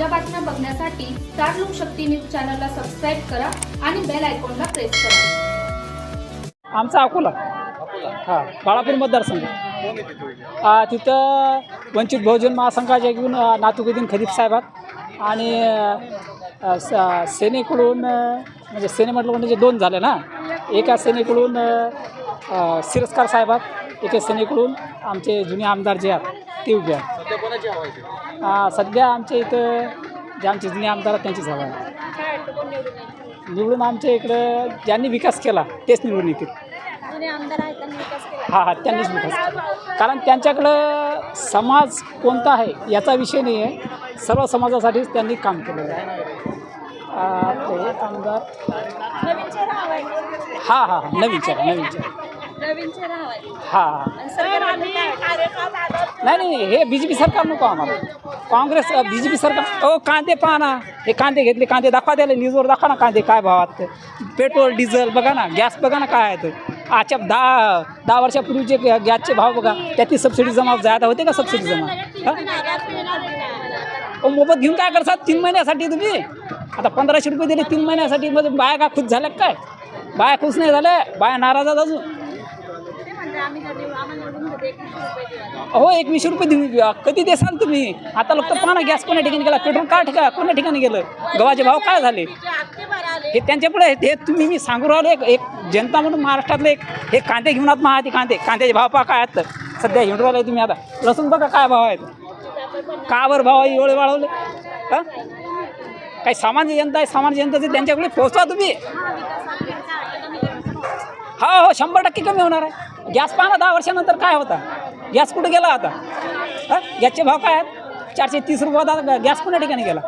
ताज्या बातम्या बघण्यासाठी स्टार लोकशक्ती न्यूज चॅनलला सबस्क्राईब करा आणि बेल आयकॉनला प्रेस करा. आमचा अकोला. हा बाळापूर मतदारसंघ. तिथं वंचित बहुजन महासंघाच्या घेऊन नातुकुद्दीन खरीप साहेबात आणि सेनेकडून म्हणजे सेने म्हटलं म्हणजे दोन झाले ना. एका सेनेकडून सिरस्कार साहेबात एका सेनेकडून आमचे जुने आमदार जे आहेत ते उभे आहेत. आ, सध्या आमच्या इथं जे आमचे जुने आमदार आहेत त्यांचीच हवा आहे. निवडून आमच्या इकडं ज्यांनी विकास केला तेच निवडून येतील. हा हा त्यांनीच विकास केला. कारण त्यांच्याकडं समाज कोणता आहे याचा विषय नाही आहे. सर्व समाजासाठीच त्यांनी काम केलेलं आहे. आ, ते आमदार हा हा हा नवीन चेहरा नवीन चेहरा. हा. नाही नाही हे बी जे पी सरकार नको आम्हाला. काँग्रेस बी जे पी सरकार ओ कांदे पहा ना. हे कांदे घेतले कांदे दाखवा द्यायला न्यूजवर दाखवा ना कांदे काय भावात पेट्रोल डिझेल बघा ना गॅस बघा ना काय आहे ते आजच्या दहा दहा वर्षापूर्वीचे गॅ- गॅसचे भाव बघा त्यातली सबसिडी जमा जादा होते का सबसिडी जमा? हा? अहो, मोफत घेऊन काय करतात तीन महिन्यासाठी तुम्ही? आता पंधराशे रुपये दिले तीन महिन्यासाठी मध्ये बाया का खुश झाल्या का काय? बाया खुश नाही झाल्या बाया नाराज आहेत अजून. हो एकवीसशे रुपये देऊन कधी देसाल तुम्ही. आता लोक तर पहा ना गॅस कोण्या ठिकाणी गेला पेट्रोल काय ठिका कोण्या ठिकाणी गेलं? गव्हाचे भाव काय झाले? हे त्यांच्यापुढे हे तुम्ही मी सांगू राहिलो एक एक जनता म्हणून महाराष्ट्रातले एक हे कांदे घेऊन आत महा ते कांदे. कांद्याचे भाव पहा काय आहेत तर. सध्या हिंडू राहिले तुम्ही आता. लसूण बघा काय भाव आहेत. का बरं भाव आहे एवढे वाढवले. हां? काही सामान्य जनता आहे सामान्य जनताचे त्यांच्याकडे पोहोचवा तुम्ही. हा हो शंभर टक्के कमी होणार आहे. गॅस पहा दहा वर्षानंतर काय होता? गॅस कुठे गेला आता? हा? गॅसचे भाव काय आहेत? चारशे तीस रुपये होता गॅस कुण्या ठिकाणी गेला.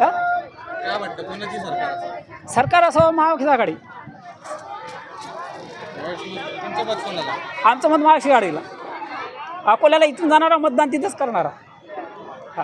हा? काय वाटतं? कोणाची सरकार असावं. महाविकास आघाडी. आमचं मत महाविकास आघाडीला. अकोल्याला इथून जाणारा मतदान तिथंच करणारा. हा.